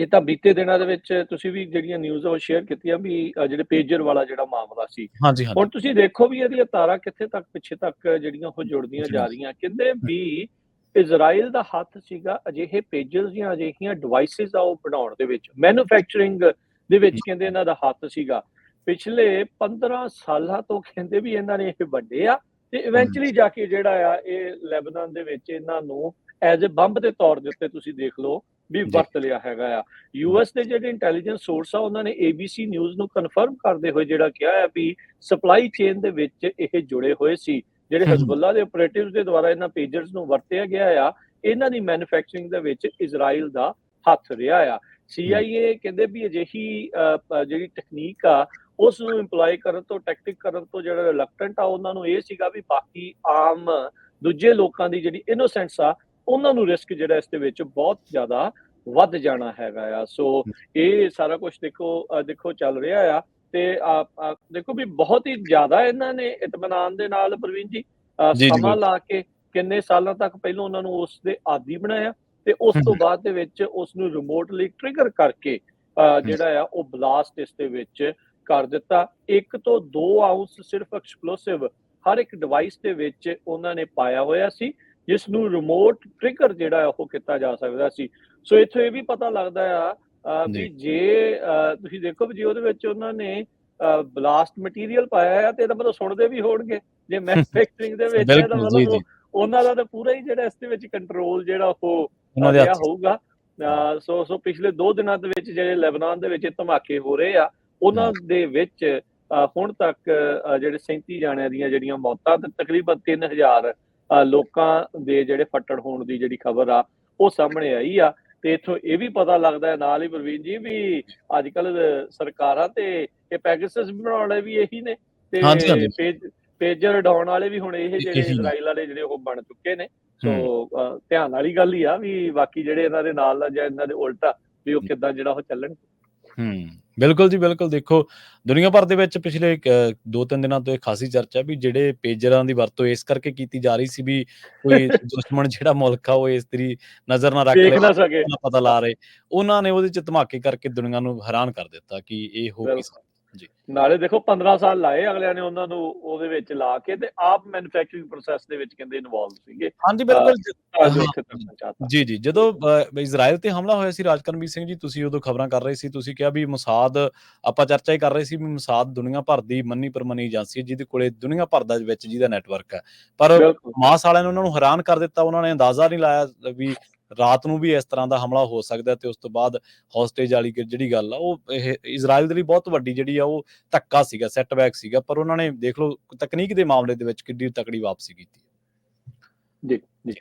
ਹਾਂਜੀ ਤਾਂ ਬੀਤੇ ਦਿਨਾਂ ਦੇ ਵਿੱਚ ਤੁਸੀਂ ਵੀ ਜਿਹੜੀਆਂ ਨਿਊਜ਼ ਉਹ ਸ਼ੇਅਰ ਕੀਤੀਆਂ ਵੀ ਜਿਹੜੇ ਪੇਜਰ ਵਾਲਾ ਜਿਹੜਾ ਮਾਮਲਾ ਸੀ। ਹੁਣ ਤੁਸੀਂ ਦੇਖੋ ਵੀ ਇਹਦੀਆਂ ਤਾਰਾਂ ਕਿੱਥੇ ਤੱਕ ਪਿੱਛੇ ਤੱਕ ਜਿਹੜੀਆਂ ਉਹ ਜੁੜਦੀਆਂ ਜਾ ਰਹੀਆਂ। ਕਹਿੰਦੇ ਵੀ ਇਜ਼ਰਾਈਲ ਦਾ ਹੱਥ ਸੀਗਾ ਅਜਿਹੇ ਪੇਜਰਸ ਜਾਂ ਅਜਿਹੀਆਂ ਡਿਵਾਈਸਿਸ ਆ ਉਹ ਬਣਾਉਣ ਦੇ ਵਿੱਚ ਮੈਨੂਫੈਕਚਰਿੰਗ ਦੇ ਵਿੱਚ ਕਹਿੰਦੇ ਇਹਨਾਂ ਦਾ ਹੱਥ ਸੀਗਾ। ਪਿਛਲੇ 15 ਸਾਲਾਂ ਤੋਂ ਕਹਿੰਦੇ ਵੀ ਇਹਨਾਂ ਨੇ ਇਹ ਵੱਡੇ ਆ ਤੇ ਇਵੈਂਚੁਅਲੀ ਜਾ ਕੇ ਜਿਹੜਾ ਆ ਇਹ ਲੈਬਨਾਨ ਦੇ ਵਿੱਚ ਇਹਨਾਂ ਨੂੰ ਐਜ਼ ਅ ਬੰਬ ਦੇ ਤੌਰ ਦੇ ਉੱਤੇ ਤੁਸੀਂ ਦੇਖ ਲਓ ਵੀ। ਵਰਤ ਲਿਆ ਹੈਗਾ ਆ ਯੂਐਸ ਦੇ ਜਿਹੜੇ ਇੰਟੈਲੀਜੈਂਸ ਸੋਰਸ ਆ ਉਹਨਾਂ ਨੇ ABC ਨਿਊਜ਼ ਨੂੰ ਕਨਫਰਮ ਕਰਦੇ ਹੋਏ ਜਿਹੜਾ ਕਿਹਾ ਹੈ ਵੀ ਸਪਲਾਈ ਚੇਨ ਦੇ ਵਿੱਚ ਇਹ ਜੁੜੇ ਹੋਏ ਸੀ ਜਿਹੜੇ। ਹਿਜ਼ਬੁੱਲਾ ਦੇ ਆਪਰੇਟਿਵਸ ਦੇ ਦੁਆਰਾ ਇਹਨਾਂ ਪੇਜਰਸ ਨੂੰ ਵਰਤਿਆ ਗਿਆ ਆ ਇਹਨਾਂ ਦੀ ਮੈਨੂਫੈਕਚਰਿੰਗ ਦੇ ਵਿੱਚ ਇਜ਼ਰਾਈਲ ਦਾ ਹੱਥ ਰਿਹਾ ਆ CIA ਕਹਿੰਦੇ ਵੀ ਅਜਿਹੀ ਜਿਹੜੀ ਟੈਕਨੀਕ ਆ ਉਸ ਨੂੰ ਇੰਪਲੋਏ ਕਰਨ ਤੋਂ ਟੈਕਟਿਕ ਕਰਨ ਤੋਂ ਜਿਹੜਾ ਰਿਲੈਕਟੈਂਟ ਆ ਉਹਨਾਂ ਨੂੰ ਇਹ ਸੀਗਾ ਵੀ ਬਾਕੀ ਆਮ ਦੂਜੇ ਲੋਕਾਂ ਦੀ ਜਿਹੜੀ ਇਨੋਸੈਂਸ ਆ ਉਹਨਾਂ ਨੂੰ ਰਿਸਕ ਜਿਹੜਾ ਇਸ ਦੇ ਵਿੱਚ ਬਹੁਤ ਜ਼ਿਆਦਾ ਵੱਧ ਜਾਣਾ ਹੈਗਾ ਆ ਸੋ ਇਹ ਸਾਰਾ ਕੁਝ ਦੇਖੋ ਦੇਖੋ ਚੱਲ ਰਿਹਾ ਆ ਤੇ ਆ- ਦੇਖੋ ਵੀ ਬਹੁਤ ਹੀ ਜ਼ਿਆਦਾ ਇਹਨਾਂ ਨੇ ਇਤਮਾਨਾਨ ਦੇ ਨਾਲ ਪ੍ਰਵੀਨ ਜੀ ਸਮਾਂ। ਲਾ ਕੇ ਕਿੰਨੇ ਸਾਲਾਂ ਤੱਕ ਪਹਿਲਾਂ ਉਹਨਾਂ ਨੂੰ ਉਸ ਦੇ ਆਦੀ ਬਣਾਇਆ ਤੇ ਉਸ ਤੋਂ। ਬਾਅਦ ਦੇ ਵਿੱਚ ਉਸ ਨੂੰ ਰਿਮੋਟਲੀ ਟ੍ਰਿਗਰ ਕਰਕੇ ਜਿਹੜਾ ਆ ਉਹ ਬਲਾਸਟ ਇਸ ਦੇ ਵਿੱਚ ਕਰ ਦਿੱਤਾ ਇੱਕ ਤੋਂ 2 ਆਉਂਸ ਸਿਰਫ ਐਕਸਪਲੋਸਿਵ ਹਰ ਇੱਕ ਡਿਵਾਈਸ ਦੇ ਵਿੱਚ ਉਹਨਾਂ ਨੇ ਪਾਇਆ ਹੋਇਆ ਸੀ ਜਿਸ ਨੂੰ ਰਿਮੋਟ ਟ੍ਰਿਗਰ ਜਿਹੜਾ ਉਹ ਕੀਤਾ ਜਾ ਸਕਦਾ ਸੀ। ਸੋ ਇੱਥੋਂ ਇਹ ਵੀ ਪਤਾ ਲੱਗਦਾ ਆ ਵੀ ਜੀ। ਤੁਸੀਂ ਦੇਖੋ ਵੀ ਜੇ ਉਹਦੇ ਵਿੱਚ ਉਹਨਾਂ ਨੇ ਬਲਾਸਟ ਮਟੀਰੀਅਲ ਪਾਇਆ ਆ ਤੇ ਇਹਦਾ ਮਤਲਬ ਸੁਣਦੇ ਵੀ ਹੋਣਗੇ। ਜੇ ਮੈਨੂਫੈਕਚਰਿੰਗ ਦੇ ਵਿੱਚ ਇਹਦਾ ਮਤਲਬ ਉਹਨਾਂ ਦਾ ਤਾਂ ਪੂਰਾ ਹੀ ਜਿਹੜਾ ਇਸ ਦੇ ਵਿੱਚ ਕੰਟਰੋਲ ਜਿਹੜਾ ਉਹ ਉਹਨਾਂ ਦੇ ਹੋਊਗਾ। ਸੋ ਸੋ ਪਿਛਲੇ 2 ਦਿਨਾਂ ਦੇ ਵਿੱਚ ਜਿਹੜੇ ਲੈਬਨਾਨ ਦੇ ਵਿੱਚ ਧਮਾਕੇ ਹੋ ਰਹੇ ਆ ਉਹਨਾਂ ਦੇ ਵਿੱਚ ਹੁਣ ਤੱਕ ਜਿਹੜੇ 37 ਜਾਣਿਆਂ ਦੀਆਂ ਜਿਹੜੀਆਂ ਮੌਤਾਂ ਤੇ ਤਕਰੀਬਨ 3000 ਅਹ ਲੋਕਾਂ ਦੇ ਜਿਹੜੇ ਫੱਟੜ ਹੋਣ ਦੀ ਜਿਹੜੀ ਖਬਰ ਆ ਉਹ ਸਾਹਮਣੇ ਆਈ ਆ ਤੇ ਇਥੋਂ ਇਹ ਵੀ ਪਤਾ ਲੱਗਦਾ ਹੈ ਨਾਲ ਹੀ ਪ੍ਰਵੀਨ ਜੀ ਵੀ ਅੱਜ ਕੱਲ ਸਰਕਾਰਾਂ ਤੇ ਇਹ ਪੈਗਸਸ ਬਣਾਉਣ ਵਾਲੇ ਵੀ ਇਹੀ ਨੇ ਤੇ ਪੇਜਰ ਡਾਉਣ ਵਾਲੇ ਵੀ ਹੁਣ ਇਹ ਜਿਹੜੇ। ਇਜ਼ਰਾਈਲ ਵਾਲੇ ਜਿਹੜੇ ਉਹ ਬਣ ਚੁੱਕੇ ਨੇ। ਸੋ ਧਿਆਨ ਵਾਲੀ ਗੱਲ ਹੀ ਆ ਵੀ ਬਾਕੀ ਜਿਹੜੇ ਇਹਨਾਂ ਦੇ ਨਾਲ ਜਾਂ ਇਹਨਾਂ ਦੇ ਉਲਟਾ ਵੀ ਉਹ ਕਿੱਦਾਂ ਜਿਹੜਾ ਉਹ ਚੱਲਣ ਹੂੰ। ਬਿਲਕੁਲ ਜੀ ਬਿਲਕੁਲ। ਦੇਖੋ ਦੁਨੀਆ ਭਰ ਦੇ ਵਿੱਚ ਪਿਛਲੇ ਇੱਕ, ਅ, ਦੋ ਤਿੰਨ ਦਿਨਾਂ ਤੋਂ ਇਹ ਖਾਸੀ ਚਰਚਾ ਵੀ ਜਿਹੜੇ ਪੇਜਰਾਂ ਦੀ ਵਰਤੋਂ ਇਸ ਕਰਕੇ ਕੀਤੀ ਜਾ ਰਹੀ ਸੀ ਵੀ ਕੋਈ ਦੁਸ਼ਮਣ ਜਿਹੜਾ ਮੁਲਕ ਆ ਉਹ ਇਸ ਤਰੀ ਨਜ਼ਰ ਨਾ ਰੱਖ ਨਾ ਪਤਾ ਲਾ ਰਹੇ। ਉਹਨਾਂ ਨੇ ਉਹਦੇ ਚ ਧਮਾਕੇ ਕਰਕੇ ਦੁਨੀਆ ਨੂੰ ਹੈਰਾਨ ਕਰ ਦਿੱਤਾ ਕਿ ਇਹ ਹੋ ਕੀ ਬਿਲਕੁਲ। ਨਾਲੇ ਦੇਖੋ 15 ਸਾਲ ਲਾਏ ਅਗਲਿਆਂ ਨੇ ਉਹਨਾਂ ਨੂੰ ਉਹਦੇ ਵਿੱਚ ਲਾ ਕੇ ਤੇ ਆਪ ਮੈਨੂਫੈਕਚਰਿੰਗ ਪ੍ਰੋਸੈਸ ਦੇ ਵਿੱਚ ਕਹਿੰਦੇ ਇਨਵੋਲਵ ਸੀਗੇ। ਹਾਂਜੀ ਬਿਲਕੁਲ। ਜੋ ਜੀ ਜੀ ਜਦੋਂ ਇਜ਼ਰਾਈਲ ਤੇ ਹਮਲਾ ਹੋਇਆ ਸੀ ਰਾਜਕਰਮਵੀਰ ਸਿੰਘ ਜੀ ਤੁਸੀਂ ਉਦੋਂ ਖਬਰਾਂ ਕਰ ਰਹੇ ਸੀ ਤੁਸੀਂ ਕਿਹਾ ਵੀ ਮਸਾਦ ਆਪਾਂ ਚਰਚਾ ਹੀ ਕਰ ਰਹੇ ਸੀ ਵੀ ਮਸਾਦ ਦੁਨੀਆ ਭਰ ਦੀ ਮੰਨੀ ਪਰਮਨੀ ਏਜੰਸੀ ਹੈ ਜਿਹਦੇ ਕੋਲੇ ਦੁਨੀਆ ਭਰ ਦਾ ਵਿੱਚ ਜਿਹਦਾ ਨੈਟਵਰਕ ਹੈ। ਪਰ ਮਾਸ ਵਾਲਿਆਂ ਨੇ ਉਹਨਾਂ ਨੂੰ ਹੈਰਾਨ ਕਰ ਦਿੱਤਾ ਉਹਨਾਂ ਨੇ ਅੰਦਾਜ਼ਾ ਨਹੀਂ ਲਾਇਆ ਵੀ ਰਾਤ ਨੂੰ ਵੀ ਇਸ ਤਰ੍ਹਾਂ ਦਾ ਹਮਲਾ ਹੋ ਸਕਦਾ ਤੇ ਉਸ ਤੋਂ ਬਾਅਦ ਹੌਸਟੇਜ ਵਾਲੀ ਜਿਹੜੀ ਗੱਲ ਆ, ਉਹ ਇਹ ਇਜ਼ਰਾਈਲ ਦੇ ਲਈ ਬਹੁਤ ਵੱਡੀ ਜਿਹੜੀ ਆ, ਉਹ ਧੱਕਾ ਸੀਗਾ ਸੈਟਬੈਕ ਸੀਗਾ, ਪਰ ਉਹਨਾਂ ਨੇ ਦੇਖ ਲਓ ਤਕਨੀਕ ਦੇ ਮਾਮਲੇ ਦੇ ਵਿੱਚ ਕਿੰਨੀ ਤਕੜੀ ਵਾਪਸੀ ਕੀਤੀ ਜੀ ਜੀ।